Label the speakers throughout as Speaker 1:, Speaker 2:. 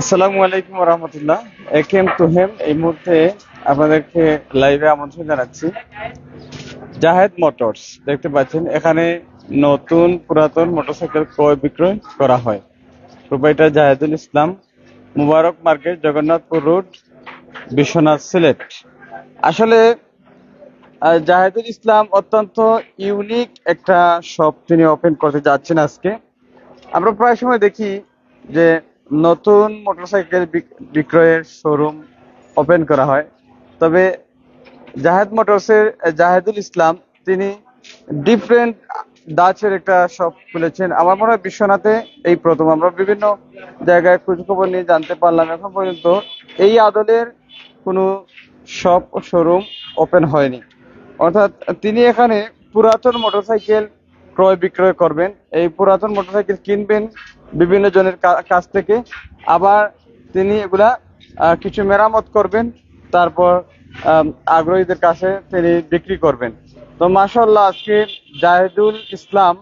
Speaker 1: আসসালামু আলাইকুম রহমতুল্লাহ এ came to him, এই মুহূর্তে আপনাদেরকে লাইভে আমন্ত্রণ জানাচ্ছি। জাহেদ মোটরস, দেখতে পাচ্ছেন, এখানে নতুন পুরাতন মোটরসাইকেল ক্রয় বিক্রয় করা হয়। Proprietor Jahedul Islam, Mubarak market Jagannathpur road, Biswanath Sylhet. আসলে জাহেদুল ইসলাম অত্যন্ত ইউনিক একটা শপ তিনি ওপেন করতে যাচ্ছেন আজকে। আমরা প্রায় সময় দেখি যে নতুন মোটরসাইকেল বিক- বিক্রয়ের শোরুম ওপেন করা হয়। তবে জাহেদ মোটরসের জাহেদুল ইসলাম তিনি ডিফারেন্ট দাচের একটা শপ খুলেছেন। আমার মনে হয় বিশ্বনাথে এই প্রথম। আমরা বিভিন্ন জায়গায় খোঁজখবর নিয়ে জানতে পারলাম। এখন পর্যন্ত এই আদলের কোনো শপ শোরুম ওপেন হয়নি। অর্থাৎ তিনি এখানে পুরাতন মোটরসাইকেল ক্রয় বিক্রয় করবেন। এই পুরাতন মোটরসাইকেল কিনবেন বিভিন্ন জনের কাছ থেকে। আবার তিনি এগুলা কিছু মেরামত করবেন। তারপর আগ্রহীদের কাছে তিনি বিক্রি করবেন। তো মাশাল্লাহ আজকে জাহেদুল ইসলাম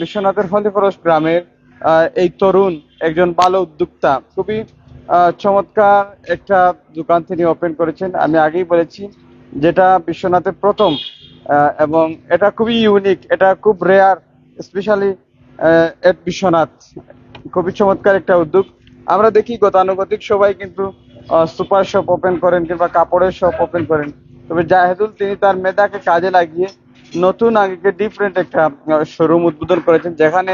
Speaker 1: বিশ্বনাথের হলিফরস গ্রামের এই তরুণ একজন ভালো উদ্যোক্তা। খুবই চমৎকার একটা দোকান তিনি ওপেন করেছেন। আমি আগেই বলেছি যেটা বিশ্বনাথের প্রথম এবং এটা খুবই ইউনিক এটা খুব রেয়ার স্পেশালি এট বিশ্বনাথ। খুবই চমৎকার একটা উদ্যোগ। আমরা দেখি গতানুগতিক সবাই কিন্তু সুপার শপ ওপেন করেন কিংবা কাপড়ের শপ ওপেন করেন। তবে জাহেদুল তিনি তার মেধাকে কাজে লাগিয়ে নতুন আগে ডিফারেন্ট একটা শোরুম উদ্বোধন করেছেন, যেখানে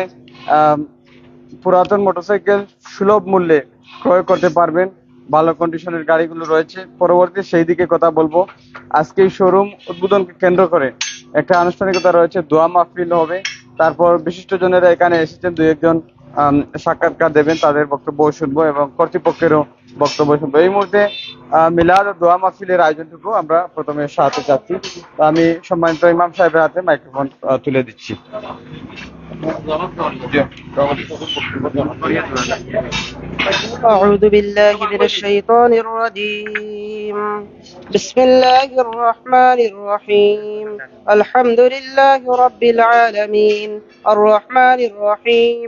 Speaker 1: পুরাতন মোটরসাইকেল সুলভ মূল্যে ক্রয় করতে পারবেন। ভালো কন্ডিশনের গাড়িগুলো রয়েছে। পরবর্তী সেই দিকে কথা বলব। আজকে শোরুম উদ্বোধন কেন্দ্র করে একটা আনুষ্ঠানিকতা রয়েছে, দোয়া মাহফিল হবে। তারপর বিশিষ্ট জনেরা এখানে এসেছেন দু একজন সাক্ষাৎকার দেবেন তাদের বক্তব্য শুনবো এবং কর্তৃপক্ষেরও বক্তব্য শুনবো এই মুহূর্তে আহ, মিলাদ ও দোয়া মাহফিলের আয়োজনটুকু আমরা প্রথমে সাহায্য চাচ্ছি তো আমি সম্মানিত ইমাম সাহেবের হাতে মাইক্রোফোন আহ, তুলে দিচ্ছি
Speaker 2: أعوذ بالله من الشيطان الرجيم بسم الله الرحمن الرحيم الحمد لله رب العالمين الرحمن الرحيم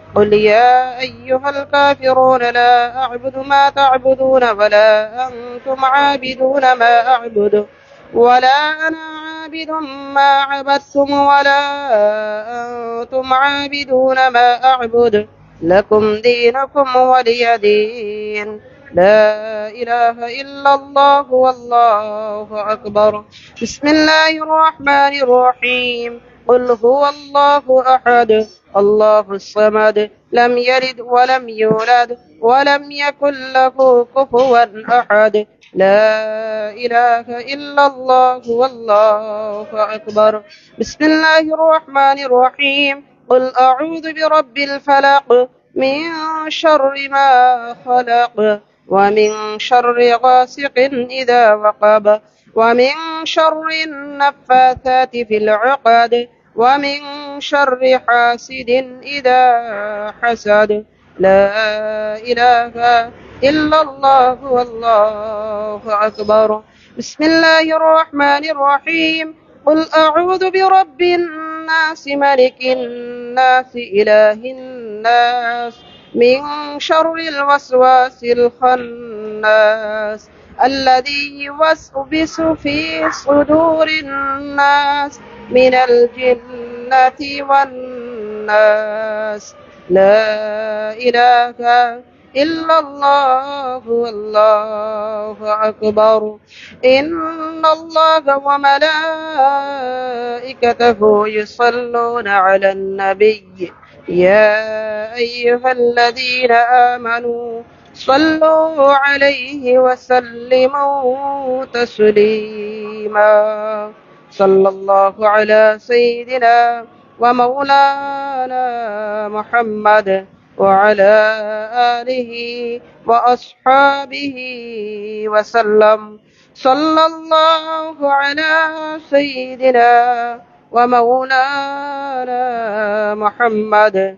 Speaker 2: قل يا أيها الكافرون لا أعبد ما تعبدون ولا أنتم عابدون ما أعبد ولا أنا عابد ما عبدتم ولا أنتم عابدون ما أعبد لكم دينكم ولي دين. لا إله إلا الله والله أكبر. بسم الله الرحمن الرحيم. قل هو الله أحد الله الصمد لم يلد ولم يولد ولم يكن له كفوا أحد. لا إله إلا الله والله أكبر. بسم الله الرحمن الرحيم. قل أعوذ برب الفلق من شر ما خلق ومن شر غاسق إذا وقب. ومن شر النفاثات في العقد ومن شر حاسد إذا حسد. لا إله إلا الله والله أكبر. بسم الله الرحمن الرحيم. قل أعوذ برب الناس ملك الناس إله الناس. من شر الوسواس الخناس. الذي يوسوس في صدور الناس من الجنة والناس. لا إله إلا الله والله أكبر. إن الله وملائكته يصلون على النبي. يا أيها الذين آمنوا صلوا عليه وسلموا تسليما. صلى الله على سيدنا ومولانا محمد وعلى آله وأصحابه وسلم. صلى الله على سيدنا ومولانا محمد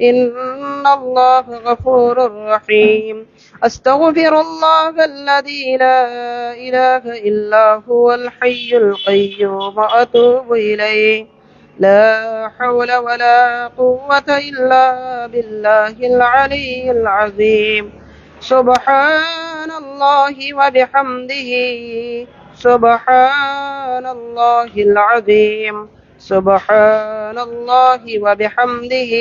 Speaker 2: إن الله غفور رحيم أستغفر الله الذي لا إله إلا هو الحي القيوم أتوب إليه لا حول ولا قوة إلا بالله العلي العظيم سبحان الله وبحمده سبحان الله العظيم سبحان الله وبحمده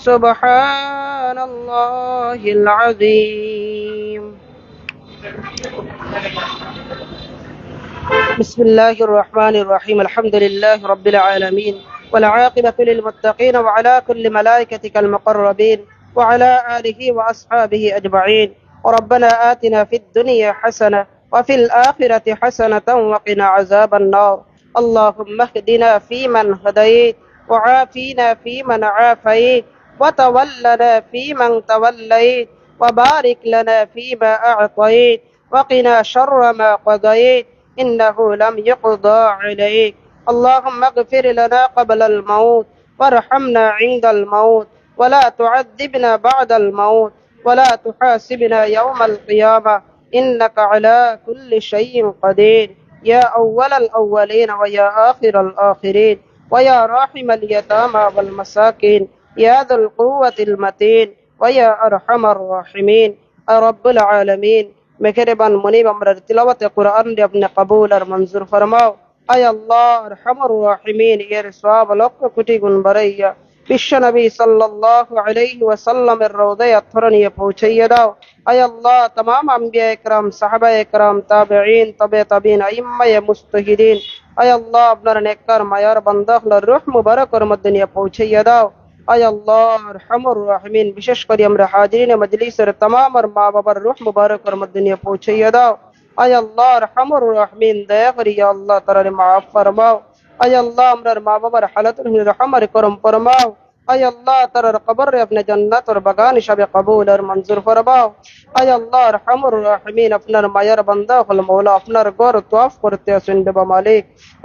Speaker 2: سبحان الله العظيم. بسم الله الرحمن الرحيم. الحمد لله رب العالمين. والعاقبة للمتقين وعلى كل ملائكتك المقربين وعلى آله وأصحابه أجمعين. وربنا آتنا في الدنيا حسنة وفي الآخرة حسنة وقنا عذاب النار. اللهم اهدنا فيمن هديت وعافينا فيمن عافيت. وتولنا فيمن توليت وبارك لنا فيما أعطيت وقنا شر ما قضيت إنه لم يقضى عليك. اللهم اغفر لنا قبل الموت وارحمنا عند الموت ولا تعذبنا بعد الموت ولا تحاسبنا يوم القيامة إنك على كل شيء قدير. يا أول الأولين ويا آخر الآخرين ويا راحم اليتامى والمساكين. يا ذا القوة المتين ويا أرحم الراحمين يا رب العالمين মেহেরবান মনিব আমরা তিলাওয়াতে কোরআন রে আপনি কবুল আর মঞ্জুর ফরমাও আয় আল্লাহ আরহামুর রাহিমিন এর সওয়াব লক্ষ কোটি গুণ বাড়াইয়া বিশ্ব নবী সাল্লাল্লাহু আলাইহি ওয়াসাল্লামের রওদায় আথর নিয়ে পৌঁছাইয়া দাও আয় আল্লাহ तमाम আম্বিয়া একরাম সাহাবা একরাম তাবেঈন তবে তাবিন আইম্মায়ে মুস্তাহিদিন আয় আল্লাহ আপনার নেককার মায়ার বান্দা হলার রূহ মুবারকের মধ্যে নিয়ে পৌঁছাইয়া দাও আয় আল্লাহ রহমর রাহমিন। বিশেষ করে আমরা হাজিরিন মজলিসের তমাম মা বাবার রুহ মুবারকর মধ্যে পৌঁছাইয়া দাও। আয় আল্লাহ রহমর রাহমিন, দয়া করিয়া আল্লাহ তারা মাফ ফরমাও। আয় আল্লাহ আমরার মা বাবার হালাত রহমার করম ফরমাও। আয় আল্লাহ, তার কবর আপনি জান্নাত আর বাগান হিসাবে কবুল আর মঞ্জুর করবাও আয় আল্লাহ রহমুর রহমিন, আপনার মায়ের বান্দা, হল মৌলা, আপনার গর তোয়াফ করতে আসুন দেবা মালিক।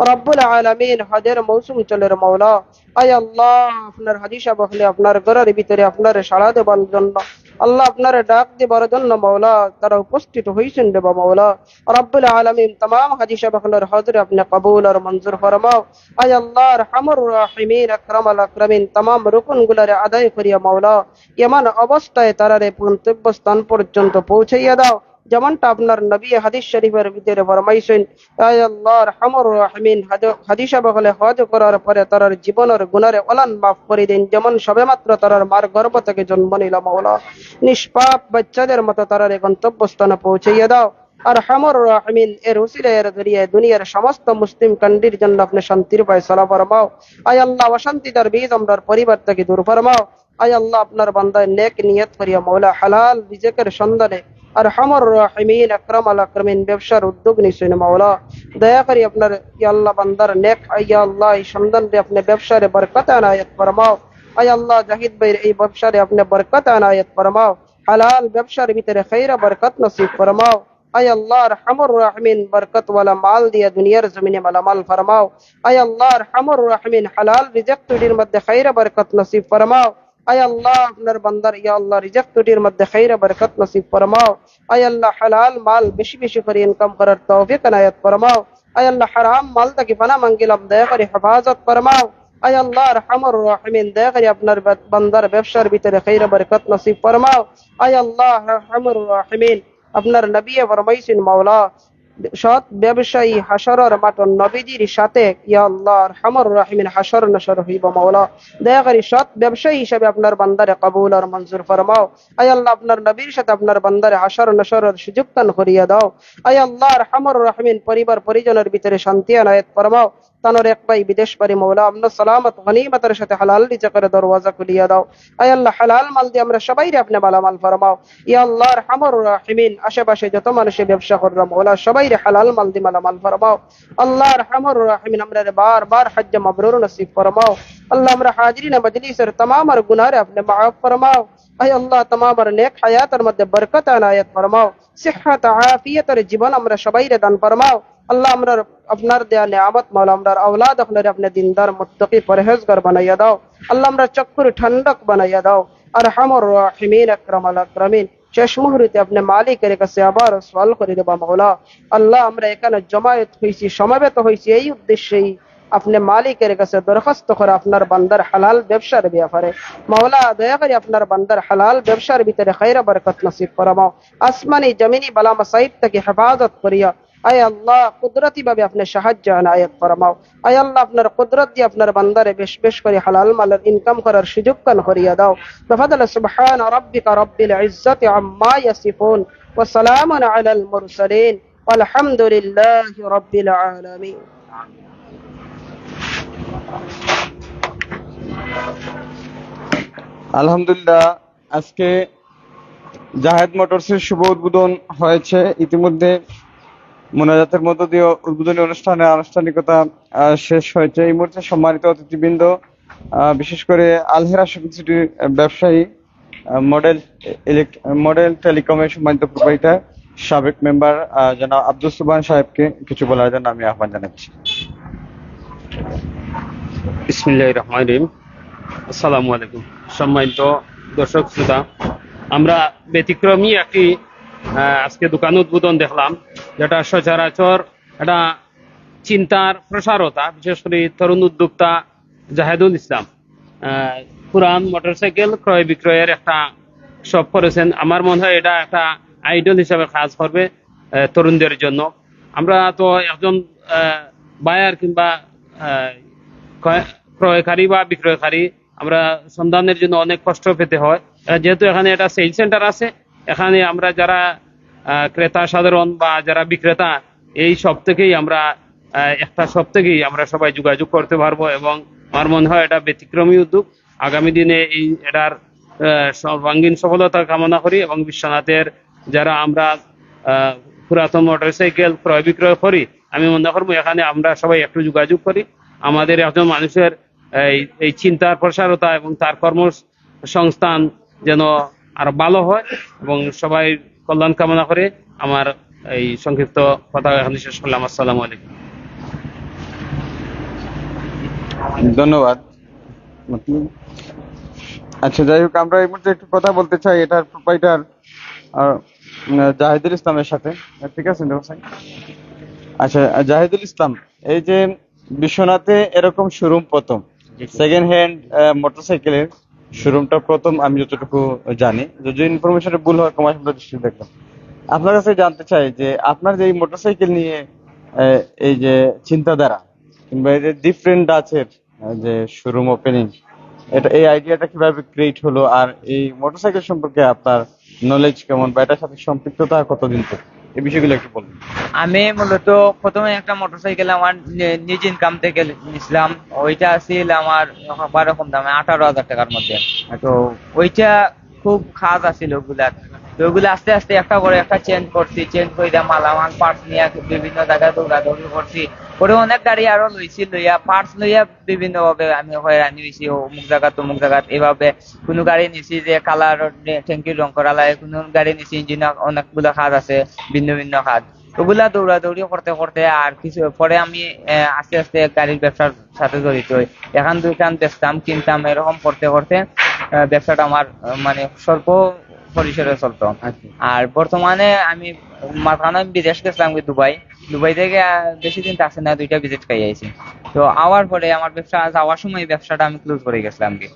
Speaker 2: রব্বুল আলমিন, হজের মৌসুম চলের মৌলা। আয় আল্লাহ, আপনার হাদিসা হলে আপনার ঘরের ভিতরে আপনার সাড়া দেবার জন্য আল্লাহ আপনার ডাক দেবার জন্য মাওলা, তারা উপস্থিত হয়েছেন দেবা মাওলা। রব্বুল আলমিন তাম হাজি সাবাহর হজরে আপনি কবুল আর মঞ্জুর ফরমাও। আয় আল্লাহ হামর রাহিমিন, আক্রম আল আক্রমিন তাম রুকুন গুলারে আদায় করিয়া মাওলা, এমন অবস্থায় তারারে গন্তব্য স্থান পর্যন্ত পৌঁছাইয়া দাও। যেমনটা আপনার নবী হাদিস শরীফের ভিতরে ফরমাইছেন আয় আল্লাহ রহমুর রাহিমিন হাদিসা বহলে হজ করার পরে তারার জীবনের গুণারে অলান মাফ করে দিন, যেমন সবেমাত্র তারার মার গর্ভ থেকে জন্ম নিল মৌলা। নিষ্পাপ বাচ্চাদের মতো তারারে গন্তব্য স্থানে পৌঁছাইয়া দাও। আর হামর রাহমিন, এর উসিলে এর দুনিয়ার সমস্ত মুসলিম কান্ডির জন্য আপনি শান্তির ফয়সালা ফরমাও। আয় আল্লাহ অশান্তি তার বীজ আমরার পরিবার থেকে দূর ফরমাও। আয় আল্লাহ, আপনার বান্দায় নেক নিয়ত করিয়া মৌলা, হালাল রিজেকের সন্ধানে আর হামর রাহিমিন আকরাম আল আকরামিন ব্যবসার উদ্যোগ নিছেন মাওলা দয়া করি আপনার ইয়া আল্লাহ বান্দার নেক ইয়া আল্লাহ এই সন্ধান রে আপনি ব্যবসারে বরকত আনায়াত ফরমাও আয় আল্লাহ জাহিদ ভাইয়ের এই ব্যবসারে আপনি বরকত আনায়াত ফরমাও হালাল ব্যবসার ভিতরে খৈরা বরকত নসিব ফরমাও আয় আল্লাহ রহমুর রাহমিন বরকত ওয়ালা মাল দিয়া দুনিয়ার জমিনে মালামাল ফরমাও আয় আল্লাহ রহমুর রাহমিন হালাল রিজেক্ট তৈরির মধ্যে খৈরা বরকত নসিব ফরমাও আয় আল্লাহ, আপনার বান্দার ইয়া আল্লাহ, রিজেক্ট তৈরির মধ্যে খৈরা বরকত নসিব ফরমাও। আয় আল্লাহ, হালাল মাল বেশি বেশি করে ইনকাম করার তৌফিক এনায়েত ফরমাও। আয় আল্লাহ, হারাম মাল থেকে পানা মাঙ্গিলাম, দয়া করে হেফাজত ফরমাও। আয় আল্লাহ রহমুর রাহিমিন, দয়া করে আপনার বান্দার ব্যবসার ভিতরে খৈরা বরকত নসিব ফরমাও। আয় আল্লাহ রহমুর রাহিমিন, আপনার নবী ফরমাইছেন মাওলা। সৎ ব্যবসায়ী হাসরর মাটন নবীজির সাথে ইয়াল্লাহর হামর রাহিমিন হাসর নসর হইব মাওলা। দয়া করে সৎ ব্যবসায়ী হিসেবে আপনার বান্দারে কবুল আর মঞ্জুর ফরমাও। আয় আল্লাহ, আপনার নবীর সাথে আপনার বান্দারে হাসর নসরের সুযোগ কান করিয়া দাও। আয় আল্লাহর হামর রাহিমিন, পরিবার পরিজনের ভিতরে শান্তি আনায়ত ফরমাও। তানোর এক ভাই বিদেশ বাড়ি মৌলা আমরা সালামত গনিমতের সাথে হালাল রিজকের দরওয়াজা খুলিয়া দাও আয় আল্লাহ হালাল মাল দিয়ে আমরা সবাই আপনি মালামাল ফরমাও ইয়া আল্লাহ রহমর রাহিমিন আশেপাশে যত মানুষে ব্যবসা কররা মৌলা সবাই হালাল মাল দিয়ে মালামাল ফরমাও আল্লাহ রহমর রাহিমিন আমরা বার বার হজ্জ মাবরুর নসিব ফরমাও আল্লাহ আমরা হাজিরিন মজলিসের तमाम আর গুনারে আপনি মাফ ফরমাও আয় আল্লাহ तमाम আর নেক হায়াতের মধ্যে বরকত আনায়াত ফরমাও সিহত আফিয়তের জীবন আমরা সবাই দান ফরমাও আল্লাহ আমরা আপনার দেয়া নিয়ামত, মাওলা আমরা আওলাদ আপনার আপনি দিনদার, মুত্তাকি, পরহেজগার বানাইয়া দাও। আল্লাহ আমরা চক্ষুর ঠান্ডক বানাইয়া দাও। আর হামর রাহিমিন, আকরামাল আকরামিন। শেষ মুহূর্তে আপনি মালিকের কাছে আবার সওয়াল করে দেবা, মাওলা। আল্লাহ আমরা এখানে জমায়েত হয়েছি সমাবেত হয়েছি এই উদ্দেশ্যেই আপনি মালিকের কাছে দরখাস্ত করে আপনার বান্দার হালাল ব্যবসার ব্যাপারে। মাওলা, দয়া করে আপনার বান্দার হালাল ব্যবসার ভিতরে খাইরা বরকত নসিব ফরমাও আসমানি, জমিনি বালা মাসাইব থেকে হেফাজত করিয়া আয় আল্লাহ কুদরতি ভাবে আপনার সাহায্য আনায়ক ফরমাও। আয় আল্লাহ, আপনার কুদরত দিয়ে আপনার বান্দারে বেশ বেশ করে হালাল মালের ইনকাম করার সুযোগ কান, করিয়া দাও। বেফাদাল সুবহান রাব্বিকা রাব্বিল ইজ্জতি আম্মা ইয়াসিফুন। ওয়া সালামুন আলাল মুরসালিন। আলহামদুলিল্লাহি রাব্বিল আলামিন।
Speaker 1: আলহামদুলিল্লাহ, আজকে জাহেদ মোটরসের শুভ উদ্বোধন হয়েছে। ইতিমধ্যে মোনাজাতের মধ্য দিয়ে উদ্বোধনী অনুষ্ঠানের আনুষ্ঠানিকতা শেষ হয়েছে। এই মুহূর্তে সম্মানিত অতিথিবৃন্দ বিশেষ করে আলহেরা শপিং সিটির ব্যবসায়ী মডেল মডেল টেলিকমের সম্মানিত প্রোপাইটার সাবেক মেম্বার জনাব আব্দুল সুবান সাহেবকে কিছু বলার জন্য আমি আহ্বান জানাচ্ছি।
Speaker 3: বিসমিল্লাহ রহমান রহিম। আসসালামু আলাইকুম। সম্মানিত দর্শক শ্রোতা, আমরা ব্যতিক্রমী একটি আজকে দোকান উদ্বোধন দেখলাম, যেটা সচরাচর একটা চিন্তার প্রসারতা, বিশেষ করে তরুণ উদ্যোক্তা জাহেদুল ইসলাম। পুরান মোটরসাইকেল ক্রয় বিক্রয়ের একটা শপ করেছেন। আমার মনে হয় এটা একটা আইডল হিসাবে কাজ করবে তরুণদের জন্য। আমরা তো একজন বায়ার কিংবা ক্রয়কারী বা বিক্রয়কারী, আমরা সন্ধানের জন্য অনেক কষ্ট পেতে হয়। যেহেতু এখানে একটা সেল সেন্টার আছে এখানে আমরা যারা ক্রেতা সাধারণ বা যারা বিক্রেতা, এই সব থেকেই আমরা একটা সব থেকেই আমরা সবাই যোগাযোগ করতে পারব এবং আমার মনে হয় এটা ব্যতিক্রমী উদ্যোগ। আগামী দিনে এই, এটার সর্বাঙ্গীন সফলতা কামনা করি এবং বিশ্বনাথের যারা আমরা পুরাতন মোটরসাইকেল ক্রয় বিক্রয় করি, আমি মনে করব এখানে আমরা সবাই একটু যোগাযোগ করি। আমাদের একজন মানুষের, এই চিন্তার প্রসারতা এবং তার কর্মসংস্থান যেন আরও ভালো হয় এবং সবাই কল্যাণ কামনা করে আমার এই সংক্ষিপ্ত কথা এখানে শেষ করলাম। আসসালামু আলাইকুম।
Speaker 1: ধন্যবাদ। আচ্ছা যাই হোক আমরা এই মুহূর্তে একটু কথা বলতে চাই এটার প্রোপাইটার জাহিদুল ইসলামের সাথে। ঠিক আছে আচ্ছা জাহিদুল ইসলাম এই যে বিশ্বনাথে এরকম শোরুম প্রথম সেকেন্ড হ্যান্ড মোটরসাইকেলের শোরুমটা প্রথম আমি যতটুকু জানি। যদি ইনফরমেশন ভুল হয় কমাস আমরা দৃষ্টি দেখলাম আপনার কাছে জানতে চাই যে, আপনার যে এই মোটরসাইকেল নিয়ে এই যে চিন্তাধারা, কিংবা এই যে ডিফারেন্ট ডাচের যে শোরুম ওপেনিং এটা, এই আইডিয়াটা কীভাবে ক্রিয়েট হলো, আর এই মোটরসাইকেল সম্পর্কে আপনার নলেজ কেমন, বা এটার সাথে সম্পৃক্ততা কতদিন থেকে? এই বিষয়গুলো একটু বলুন।
Speaker 4: আমি মূলত প্রথমে একটা মোটরসাইকেল আমার নিজ ইনকাম থেকে নিয়েছিলাম ওইটা ছিল আমার বারো কম দামে, আঠারো হাজার টাকার মধ্যে। তো ওইটা খুব খাস আছিল ওগুলা তো ওগুলো আস্তে আস্তে একটা করে একটা চেঞ্জ করছি চেঞ্জ করে মালামাল পার্টস নিয়ে বিভিন্ন জায়গায় দৌড়াদৌড়ি করছি। পরে অনেক গাড়ি আরও লইছি লইয়া পার্টস লইয়া বিভিন্ন ভাবে আমি হয়রানি হয়েছি অমুক জায়গা তমুক জায়গা। এভাবে কোনো গাড়ি নিছি যে কালার ট্যাঙ্কির রং করা লাগে, কোনো গাড়ি নিছি ইঞ্জিন অনেকগুলো খাদ আছে, ভিন্ন ভিন্ন খাদ। ওগুলা দৌড়াদৌড়ি করতে করতে আর কিছু পরে আমি আস্তে আস্তে গাড়ির ব্যবসার সাথে জড়িত হই। এখান দুইখান বেচতাম কিনতাম, এরকম করতে করতে ব্যবসাটা আমার মানে স্বল্প পরিসরে চলতো। আর বর্তমানে আমি মাঝখানে আমি বিদেশ গেছিলাম দুবাই। দুবাই থেকে বেশি দিন থাকছে না দুইটা ভিজিট খাই আইছি। তো আওয়ার পরে আমার ব্যবসা যাওয়ার সময় ব্যবসাটা আমি ক্লোজ করে গেছিলাম কি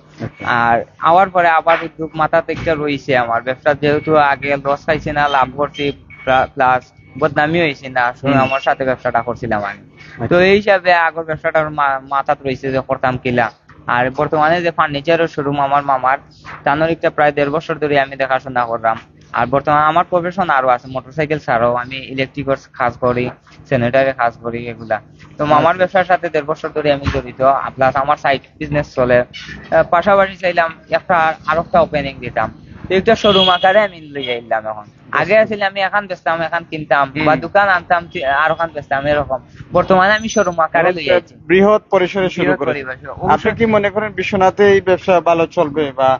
Speaker 4: আর আওয়ার পরে আবার উদ্যোগ মাথা থেকে রয়েছে আমার। ব্যবসা যেহেতু আগে লস খাইছে না লাভ করছি প্লাস বদনামি হয়েছে না আমার সাথে ব্যবসাটা করছিলাম আমি। তো এই হিসাবে আগের ব্যবসাটার মা- মাথাত রয়েছে যে করতাম কিলা। আর বর্তমানে যে ফার্নিচারের শোরুম আমার মামার তানোর একটা প্রায় দেড় বছর ধরে আমি দেখাশোনা করলাম। আর বর্তমানে আমার প্রফেশন আরও আছে মোটরসাইকেল ছাড়াও আমি ইলেকট্রিকের কাজ করি স্যানিটারি কাজ করি এগুলা। তো মামার ব্যবসার সাথে দেড় বছর ধরে আমি জড়িত প্লাস আমার সাইড বিজনেস চলে। পাশাপাশি চাইলাম একটা আর একটা ওপেনিং দিতাম। একটা শোরুম আকারে আমি লইয়া এখন। আগে আসলে আমি এখান বেচতাম এখান কিনতাম। বা দোকান আনতাম আর ওখান বেচতাম এরকম। বর্তমানে আমি শোরুম আকারে লইয়া
Speaker 1: বৃহৎ পরিসরে শুরু করে আপনি কি মনে করেন বিশ্বনাথে এই ব্যবসা ভালো চলবে বা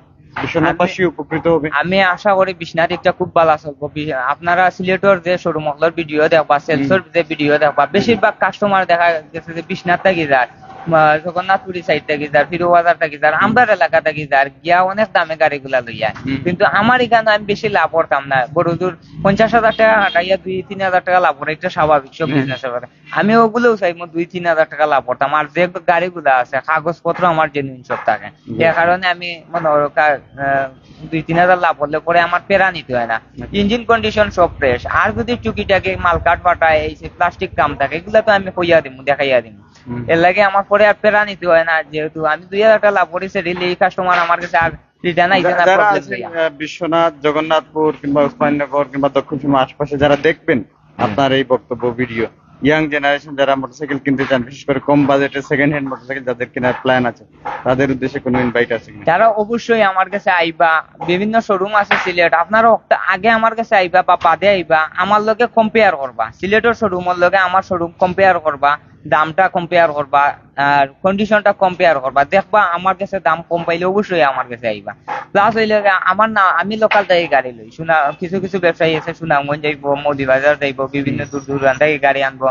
Speaker 1: বিশ্বনাথবাসী উপকৃত হবে?
Speaker 4: আমি আশা করি বিশ্বনাথ একটা খুব ভালো চলবো। আপনারা সিলেটর যে শোরুম ভিডিও দেখবা সেলসর যে ভিডিও দেখবা বেশিরভাগ কাস্টমার দেখা গেছে যে বিশ্বনাথ থাকি যায়। আহ, জগন্নাথপুরি সাইড থেকে যার ফিরো বাজার থেকে যার আমরার এলাকা থেকে যার গিয়া অনেক দামে গাড়িগুলা লইয়া কিন্তু আমার এখানে আমি বেশি লাভ করতাম না। বড় দূর পঞ্চাশ হাজার টাকা হাঁটাইয়া দুই তিন হাজার টাকা লাভ করে এটা স্বাভাবিক সব বিজনেস আমি ওগুলোও চাইব দুই তিন হাজার টাকা লাভ করতাম। আর যে গাড়িগুলা আছে কাগজপত্র আমার জেনুইন সব থাকে। এর কারণে আমি মনে দুই তিন হাজার লাভ করলে পরে আমার পেরা নিতে হয় না। ইঞ্জিন কন্ডিশন সব ফ্রেশ আর যদি টুকিটাকে মাল কাট পাঠায় এই প্লাস্টিক কাম থাকে এগুলা তো আমি কইয়া দিব দেখাইয়া দিব। এর লাগে আমার পরে আর পেরা নিতে হয় না যেহেতু আমি দুই হাজার টাকা লাভ করেছি রিলি এই কাস্টমার আমার কাছে আর রিটার্ন আইতে না
Speaker 1: বিশ্বনাথ জগন্নাথপুর কিংবা উসমাননগর কিংবা দক্ষিণ সীমা আশপাশে যারা দেখবেন আপনার এই বক্তব্য ভিডিও ইয়াং জেনারেশন যারা মোটরসাইকেল কিনতে চান বিশেষ করে কম বাজেটে সেকেন্ড হ্যান্ড মোটরসাইকেল যাদের কেনার প্ল্যান আছে তাদের উদ্দেশ্যে কোনো ইনভাইট আছে
Speaker 4: তারা অবশ্যই আমার কাছে আইবা বিভিন্ন শোরুম আছে সিলেট আপনারা আগে আমার কাছে আইবা বা বাদে আইবা আমার লগে কম্পেয়ার করবা। সিলেটের শোরুমের লগে আমার শোরুম কম্পেয়ার করবা। দামটা কম্পেয়ার করবা, আর কন্ডিশনটা কম্পেয়ার করবা। দেখবা আমার কাছে দাম কম পাইলে অবশ্যই আমার কাছে আইবা। প্লাস হইলে আমার না, আমি লোকাল থেকে গাড়ি লই। শুনা কিছু কিছু ব্যবসায়ী আছে, সুনামগঞ্জ যাইবো, মৌদিবাজার যাইবো, বিভিন্ন দূর দূরান্ত থেকে গাড়ি আনব,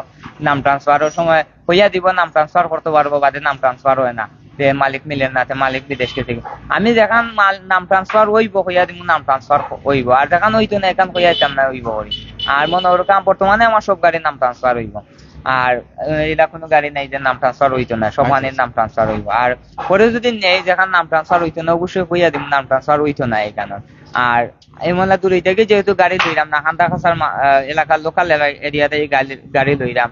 Speaker 4: নাম ট্রান্সফারের সময় হইয়া দিব, নাম ট্রান্সফার করতে পারব, বাদে নাম ট্রান্সফার হয় না। যে মালিক মিলেন না মালিক বিদেশ থেকে। আমি যেখান মাল, নাম ট্রান্সফার হইব কইয়া দিব, নাম ট্রান্সফার হইব। আর যেখান হইতো না, এখান কইয়া দিতাম না, হইব আর মনে করো কাম বর্তমানে আমার সব গাড়ির নাম ট্রান্সফার হইব। আর এলা কোনো গাড়ি নাই যে নাম ট্রান্সফার হইতো না সমানের নাম ট্রান্সফার হইব। আর পরে যদি নেই যেখান নাম ট্রান্সফার হইতো না অবশ্যই কইয়া দিব নাম ট্রান্সফার হইতো না এখানে আর এই মনে দূরে থেকে যেহেতু গাড়ি লইলাম না খান্দা খাসার এলাকার লোকাল এরিয়াতে গাড়ি গাড়ি লইলাম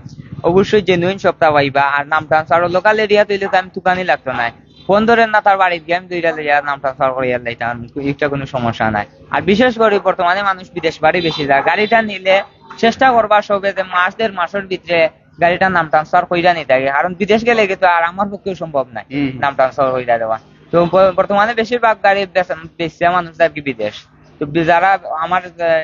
Speaker 4: অবশ্যই জেনুইন সপ্তাহ পাইবা আর নাম ট্রান্সফার লোকাল এরিয়া তৈলে তো আমি দোকানই লাগতো না। ফোন ধরেন না তার বাড়িতে গিয়ে আমি দুইটা লইয়া নাম ট্রান্সফার করিয়া লাইতাম একটা কোনো সমস্যা নাই। আর বিশেষ করে বর্তমানে মানুষ বিদেশ বাড়ি বেশি যায় গাড়িটা নিলে চেষ্টা করবা সবে যে মাস দেড় মাসের ভিতরে গাড়িটার নাম ট্রান্সফার কইরা নিতে আগে। কারণ বিদেশ গেলে কিন্তু আর আমার পক্ষেও সম্ভব নাই নাম ট্রান্সফার কইরা দেওয়া। তো বর্তমানে বেশিরভাগ গাড়ি বেচা- বেচছে মানুষ আর কি বিদেশ। তো যারা আমার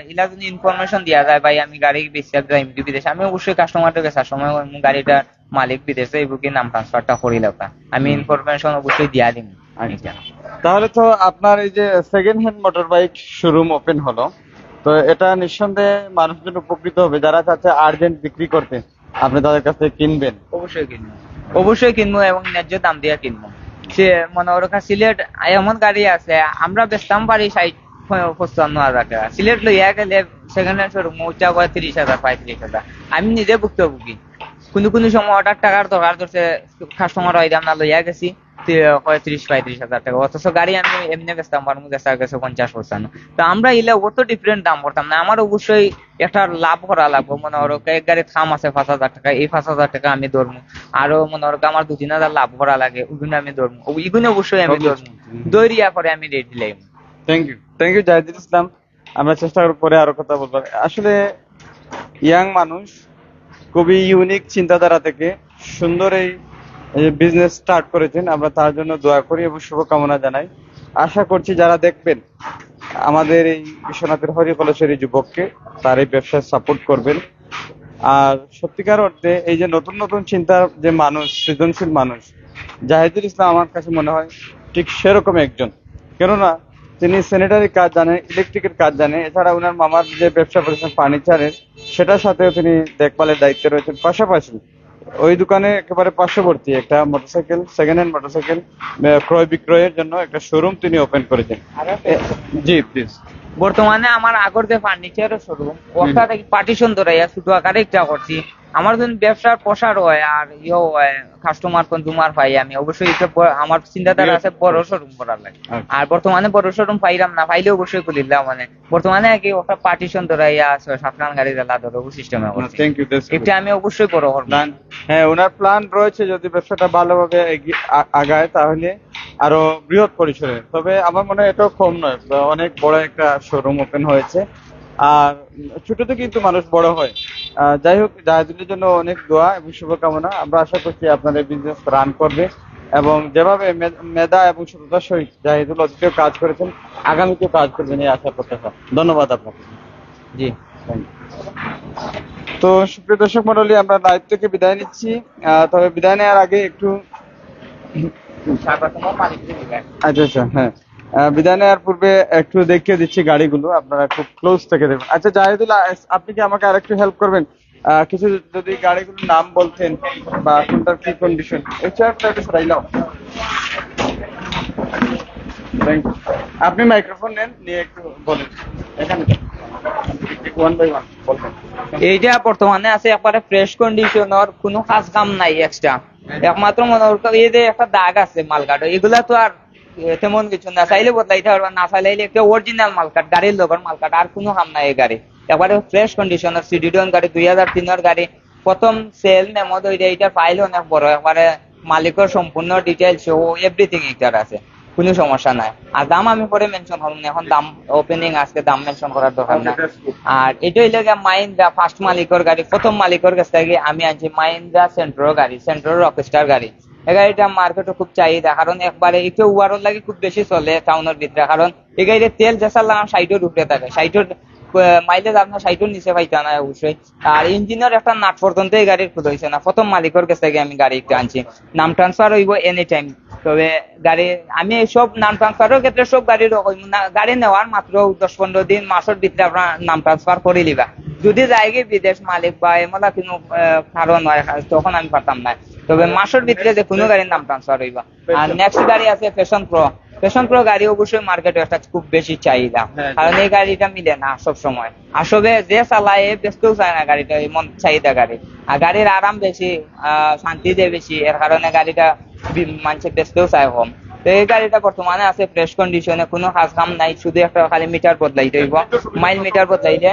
Speaker 4: ইলা যদি ইনফরমেশন দিয়া যায় ভাই আমি গাড়ি বেচতে যাই বিদেশ আমি অবশ্যই কাস্টমারকে বেচার সময় আমি গাড়িটার মালিক বিদেশে এই বুকি নাম ট্রান্সফারটা করি লেখা আমি ইনফরমেশন অবশ্যই দিয়া দিন
Speaker 1: আচ্ছা। তাহলে তো আপনার এই যে second hand motor bike showroom open হলো। তো এটা নিঃসন্দেহে মানুষজন উপকৃত হবে যারা চাচ্ছে আর্জেন্ট বিক্রি করতে। আপনি তাদের কাছ থেকে কিনবেন?
Speaker 4: অবশ্যই কিনবো। অবশ্যই কিনবো এবং ন্যায্য দাম দিয়ে কিনবো। সে মনে করো সিলেট এমন গাড়ি আছে, আমরা বেচতাম পারি ষাট পঁচান্ন হাজার টাকা। সিলেট লইয়া গেলে সেখানে শোরুম করে তিরিশ হাজার, পঁয়ত্রিশ হাজার। আমি নিজে ভুক্তভোগী। কোনো কোনো সময় অর্ডার টাকার দরকার ধরছে কাস্টমার হয় না লইয়া গেছি তি- পঁয়ত্রিশ হাজার টাকা। অথচ গাড়ি আমি এমনি বেচতাম পারব বেচা গেছে পঞ্চাশ পঞ্চান্ন তো আমরা ইলে অত ডিফারেন্ট দাম করতাম না। আমার অবশ্যই একটা লাভ করা লাগবো। মনে করো এক গাড়ির খাম আছে পাঁচ হাজার টাকা এই পাঁচ হাজার টাকা আমি ধরবো আরও মনে করো আমার দু তিন হাজার লাভ করা লাগে ওগুলো আমি ধরবো এগুলো অবশ্যই আমি ধরবো দৈরিয়া করে আমি রেডি লাগবো
Speaker 1: thank you thank you Jahidul Islam আমরা চেষ্টা করব পরে আরও কথা বলব আসলে ইয়াং মানুষ খুবই ইউনিক চিন্তাধারা থেকে সুন্দর এই বিজনেস স্টার্ট করেছেন। আমরা তার জন্য দোয়া করি এবং শুভকামনা জানাই। আশা করছি যারা দেখবেন, আমাদের এই বিশ্বনাথের হরি কলেজের এই যুবককে তার এই ব্যবসায় সাপোর্ট করবেন। আর সত্যিকার অর্থে এই যে নতুন নতুন চিন্তার যে মানুষ, সৃজনশীল মানুষ, জাহিদুল ইসলাম আমার কাছে মনে হয় ঠিক সেরকম একজন। কেননা, তিনি স্যানিটারি কাজ জানেন ইলেকট্রিকের কাজ জানেন। এছাড়া ওনার মামার যে ব্যবসা করেছেন ফার্নিচারের সেটার সাথেও তিনি দেখভালের দায়িত্বে রয়েছেন। পাশাপাশি ওই দোকানে একেবারে পার্শ্ববর্তী একটা মোটরসাইকেল সেকেন্ড হ্যান্ড মোটরসাইকেল ক্রয় বিক্রয়ের জন্য একটা শোরুম তিনি ওপেন করেছেন। জি প্লিজ
Speaker 4: বর্তমানে আমার আগর যে ফার্নিচারের শোরুম ওটা থেকে পার্টিশন ধরাইয়া ছোট আকারে একটা করছি। আমার যদি ব্যবসার প্রসার হয় আর ইয়ে হয় কাস্টমার কনজুমার পাই আমি। অবশ্যই এটা ব- আমার চিন্তাধারা আছে বড় শোরুম করার লাগে।
Speaker 1: আচ্ছা।
Speaker 4: আর বর্তমানে বড় শোরুম পাইলাম না পাইলে অবশ্যই খুলিলাম মানে। বর্তমানে কি ওটা পার্টিশন ধরাইয়া ছয় সাত লাখ গাড়ি জ্বালা ধরো সিস্টেমে
Speaker 1: থ্যাংক ইউ
Speaker 4: এটা আমি অবশ্যই বড় করব।
Speaker 1: হ্যাঁ ওনার প্ল্যান রয়েছে যদি ব্যবসাটা ভালোভাবে আগায় তাহলে আরও বৃহৎ পরিসরে। তবে আমার মনে হয় এটাও কম নয় অনেক বড় একটা শোরুম ওপেন হয়েছে। আর ছোটতে কিন্তু মানুষ বড় হয়। যাই হোক জাহাজুলের জন্য অনেক দোয়া এবং শুভকামনা। আমরা আশা করছি আপনাদের বিজনেস রান করবে এবং যেভাবে মেধা এবং সততার সহিত জাহিদুল অতীতেও কাজ করেছেন আগামীতেও কাজ করবেন এই আশা প্রত্যাশা। ধন্যবাদ আপনাকে।
Speaker 4: জি
Speaker 1: তো সুপ্রিয় দর্শক মন্ডলী আমরা থেকে বিদায় নিচ্ছি। তবে বিদায় নেওয়ার আগে একটু আচ্ছা আচ্ছা হ্যাঁ। বিদায় নেওয়ার পূর্বে একটু দেখিয়ে দিচ্ছি গাড়িগুলো, আপনারা খুব ক্লোজ থেকে দেখুন। আচ্ছা জাহিদুল আপনি কি আমাকে আরেকটু হেল্প করবেন? কিছু যদি গাড়িগুলোর নাম বলতেন বা কোনটার কি কন্ডিশন এই চেয়ারটা একটু you. আপনি মাইক্রোফোন নেন, নিয়ে একটু বলেন। এখানে
Speaker 4: বর্তমানে আছে একবারে ফ্রেশ কন্ডিশনের কোনো কাজ কাম নাই এক্সট্রা একমাত্র মনে এই যে একটা দাগ আছে মালকাট, এগুলা তো আর তেমন কিছু না। চাইলে বদলাইতে না চাইলে একটা অরিজিনাল মালকাট, গাড়ির মালকাট, আর কোনো কাম নাই এই গাড়ি। একবারে ফ্রেশ কন্ডিশনের গাড়ি, দুই হাজার তিনের গাড়ি। প্রথম সেল মেমো দইটা এটা ফাইল অনেক বড়, একবারে মালিকের সম্পূর্ণ ডিটেলস এভরিথিং এটার আছে। কোনো সমস্যা নাই। আর দাম আমি পরে মেনশন করব না এখন দাম ওপেনিং আজকে দাম মেনশন করার দরকার না আর এটা হইলে গিয়ে মাইন্দ্রা ফার্স্ট মালিকের গাড়ি প্রথম মালিকের কাছ থেকে আমি আনছি মাইন্দ্রা সেন্ট্রো গাড়ি সেন্ট্রো রকস্টার গাড়ি। এই গাড়িটা মার্কেটে খুব চাহিদা কারণ একবারে একটু ওয়ারও লাগে খুব বেশি চলে টাউনের ভিতরে কারণ এই গাড়িতে তেল যেসা লাগাম সাইডের উপরে থাকে। সাইডের মাইলেজ আপনার সাইডের নিচে পাইতে না অবশ্যই। আর ইঞ্জিনের একটা নাট পর্যন্ত এই গাড়ির খুদ হয়েছে না প্রথম মালিকের কাছ থেকে আমি গাড়ি একটা আনছি। নাম ট্রান্সফার হইব এনি টাইম তবে গাড়ি আমি সব নাম ট্রান্সফারের ক্ষেত্রে সব গাড়ি রকম গাড়ি নেওয়ার মাত্র দশ পনেরো দিন মাসের ভিতরে আপনার নাম ট্রান্সফার করে লিবা যদি যায় বিদেশ মালিক বা এমন কোনো কারণ হয় তখন আমি পারতাম না তবে মাসের ভিতরে যে কোনো গাড়ির নাম ট্রান্সফার হইবা। আর নেক্সট গাড়ি আছে ফ্যাশন প্রো ফ্যাশন প্রো গাড়ি অবশ্যই মার্কেটে একটা খুব বেশি চাহিদা।
Speaker 1: হ্যাঁ।
Speaker 4: কারণ এই গাড়িটা মিলে না সব সময় আসলে যে চালায় ব্যস্তও চায় না গাড়িটা এমন চাহিদা গাড়ি। আর গাড়ির আরাম বেশি আহ, শান্তি দেয় বেশি। এর কারণে গাড়িটা মানুষের ব্যস্তও চায় কম। তো এই গাড়িটা বর্তমানে আছে ফ্রেশ কন্ডিশনে কোনো কাজ কাম নাই শুধু একটা খালি মিটার বদলাইতে হইব মাইল মিটার বদলাইলে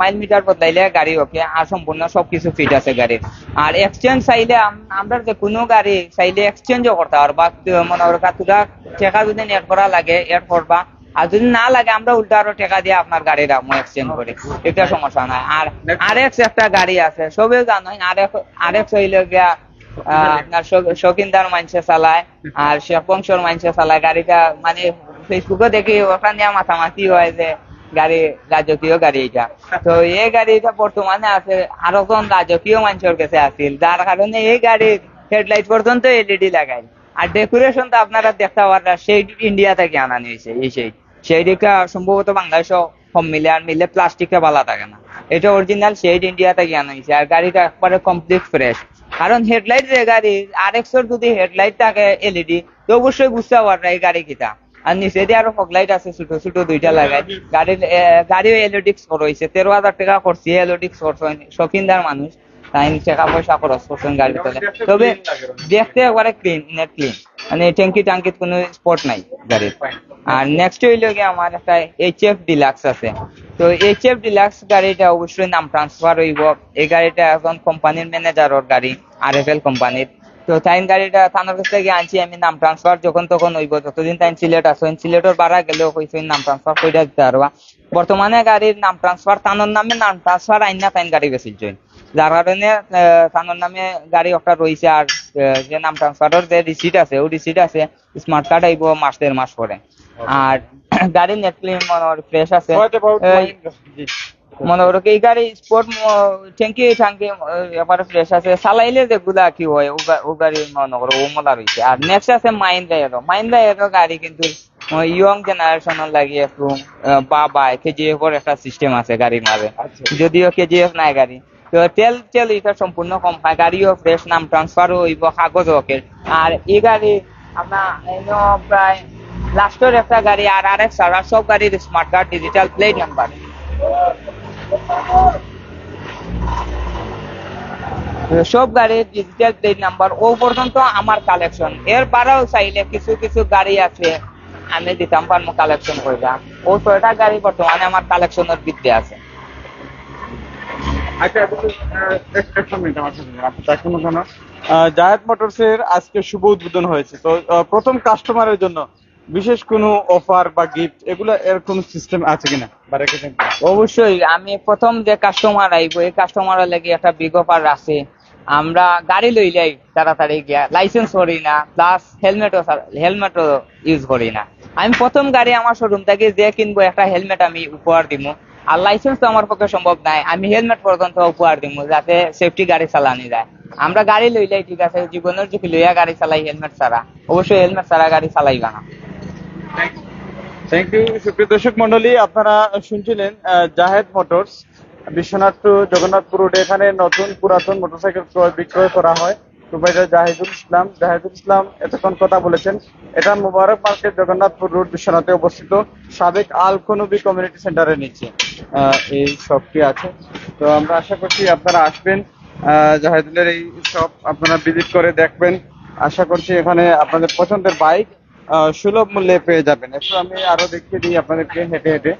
Speaker 4: মাইল মিটার বদলাইলে গাড়ি ওকে আর সম্পূর্ণ সবকিছু ফিট আছে গাড়ির। আর এক্সচেঞ্জ চাইলে আমরা যে কোনো গাড়ি চাইলে এক্সচেঞ্জও করতে পারবা। মনে করো কাতুরা টাকা যদি নেট করা লাগে এড করবা আর যদি না লাগে আমরা উল্টা আরও টাকা দিয়ে আপনার গাড়ির আমি এক্সচেঞ্জ করি। এটা সমস্যা নাই। আর আর একটা গাড়ি আছে সবেও জানো আর আর এক্স হইলে গিয়া আপনার শৌ- শৌখিনদার মানুষে চালায় আর বংশর মানুষে চালায় গাড়িটা মানে ফেসবুকে দেখি ওখান দিয়ে মাথামাতি হয় যে গাড়ি রাজকীয় গাড়ি এটা তো এই গাড়িটা বর্তমানে আছে আরও কোন রাজকীয় মানুষের কাছে আছিল যার কারণে এই গাড়ির হেডলাইট পর্যন্ত এলইডি লাগাই আর আপনারা দেখতে পারবেন সেই ইন্ডিয়া থেকে আনানো হয়েছে এই সেই। সেই সম্ভবত বাংলাদেশও কম মিলে আর মিলে প্লাস্টিকটা ভালো থাকে না। এটা অরিজিনাল শেড ইন্ডিয়া থেকে আনা হয়েছে আর গাড়িটা একবারে কমপ্লিট ফ্রেশ কারণ হেডলাইট যে গাড়ি আর এক্সর যদি হেডলাইট থাকে এলইডি তো অবশ্যই বুঝতে পারবে এই গাড়ি কিটা। আর নিচে দিয়ে আরও ফগলাইট আছে, ছোট ছোট দুইটা লাগাই। গাড়ির গাড়িও গাড়িও এলওডিক্স রয়েছে। তেরো হাজার টাকা করছি এলোডিক্স করছে শৌখিনদার মানুষ। তাই টাকা পয়সা খরচ করছেন গাড়ির তলে তবে দেখতে একবারে ক্লিন নেট ক্লিন মানে ট্যাঙ্কি টাঙ্কিত কোনো স্পট নাই গাড়ির। আর নেক্সট হইল গিয়ে আমার একটা এইচ এফ ডিলাক্স আছে। তো এইচ এফ ডিলাক্স গাড়িটা অবশ্যই নাম ট্রান্সফার হইব। এই গাড়িটা এখন কোম্পানির ম্যানেজারের গাড়ি আর এফ এল কোম্পানির তো তাইন গাড়িটা থানার কাছ থেকে আনছি, আমি নাম ট্রান্সফার যখন তখন হইব। যতদিন তাইন সিলেট আসেন সিলেটের বাড়া গেলেও কইছে নাম ট্রান্সফার করে দিতে পারবা। বর্তমানে গাড়ির নাম ট্রান্সফার তানোর নামে নাম ট্রান্সফার আইন না তাইন গাড়ি বেশিল যার কারণে তানোর নামে গাড়ি একটা রয়েছে আর যে নাম ট্রান্সফারের যে রিসিট আছে ওই রিসিট আছে স্মার্ট কার্ড আইব মাস দেড় মাস পরে আর গাড়ি নেটলি মনে ফ্রেশ আছে। মনে করো কি এই গাড়ি স্পোর্ট ট্যাঙ্কি ট্যাঙ্কি এবারে ফ্রেশ আছে। চালাইলে যেগুলা কি হয় ও গাড়ি মনে করো ও মলা রয়েছে আর নেক্সট আছে মাইন্ডা এরো মাইন্ডা এরো গাড়ি কিন্তু ইয়ং জেনারেশনের লাগি একটু আহ, বা বা কেজিএফ এর একটা সিস্টেম আছে গাড়ির মাঝে
Speaker 1: আচ্ছা।
Speaker 4: যদিও কেজিএফ নাই গাড়ি। তেল তেল এটা সম্পূর্ণ কম খায় গাড়িও ফ্রেশ নাম ট্রান্সফারও হইব কাগজ ওকে আর এই গাড়ি আপনার প্রায় লাস্টের একটা গাড়ি আর আর এক সারা সব গাড়ির smart card digital plate number সব গাড়ির ডিজিটাল প্লেট নাম্বার ও পর্যন্ত আমার কালেকশন এর বারেও চাইলে কিছু কিছু গাড়ি আছে, আমি দিতাম পারব কালেকশন কইরা ও ছয়টা গাড়ি বর্তমানে আমার কালেকশনের বৃদ্ধি আছে
Speaker 1: আচ্ছা আহ, এক- এক মিনিট আমার সাথে দিন। আপনি চাকরি মতো না। আহ, জায়েদ মোটরস এর আজকে শুভ উদ্বোধন হয়েছে। তো আহ, প্রথম কাস্টমারের জন্য বিশেষ কোনো অফার বা গিফট এগুলো এর কোনো সিস্টেম আছে কিনা? বা রেখেছেন
Speaker 4: অবশ্যই আমি প্রথম যে কাস্টমার আইব এই কাস্টমারের লাগি একটা বিগ অফার আছে। আমরা গাড়ি লই লইলাই তাড়াতাড়ি গিয়া লাইসেন্স করি না প্লাস হেলমেটও হেলমেটও ইউজ করি না। আমি প্রথম গাড়ি আমার শোরুম থেকে যে কিনবো একটা হেলমেট আমি উপহার দিব আর লাইসেন্স তো আমার পক্ষে সম্ভব নাই। আমি হেলমেট পর্যন্ত উপহার দিব যাতে সেফটি গাড়ি চালানি যায়। আমরা গাড়ি লইলাই ঠিক আছে, জীবনের ঝুঁকি লইয়া গাড়ি চালাই হেলমেট ছাড়া। অবশ্যই হেলমেট ছাড়া গাড়ি চালাইবা না।
Speaker 1: থ্যাংক ইউ সুপ্রিয় দর্শক মন্ডলী আপনারা শুনছিলেন জাহেদ মোটরস, বিশ্বনাথ টু জগন্নাথপুর রোডে এখানে নতুন পুরাতন মোটরসাইকেল ক্রয় বিক্রয় করা হয়। প্রোভাইডার জাহিদুল ইসলাম। জাহিদুল ইসলাম এতক্ষণ কথা বলেছেন। এটা মোবারক মার্কেট জগন্নাথপুর রোড বিশ্বনাথে অবস্থিত সাবেক আল কনবি কমিউনিটি সেন্টারের নিচে। এই শপটি আছে। তো আমরা আশা করছি আপনারা আসবেন। জাহিদুলের এই শপ আপনারা ভিজিট করে দেখবেন। আশা করছি এখানে আপনাদের পছন্দের বাইক আহ, সুলভ মূল্যে পেয়ে যাবেন। একটু আমি আরও দেখিয়ে দিই আপনাদেরকে হেঁটে হেঁটে।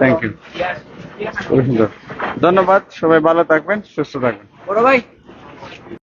Speaker 1: থ্যাংক ইউ ধন্যবাদ। সবাই ভালো থাকবেন সুস্থ থাকবেন।
Speaker 4: বড় ভাই।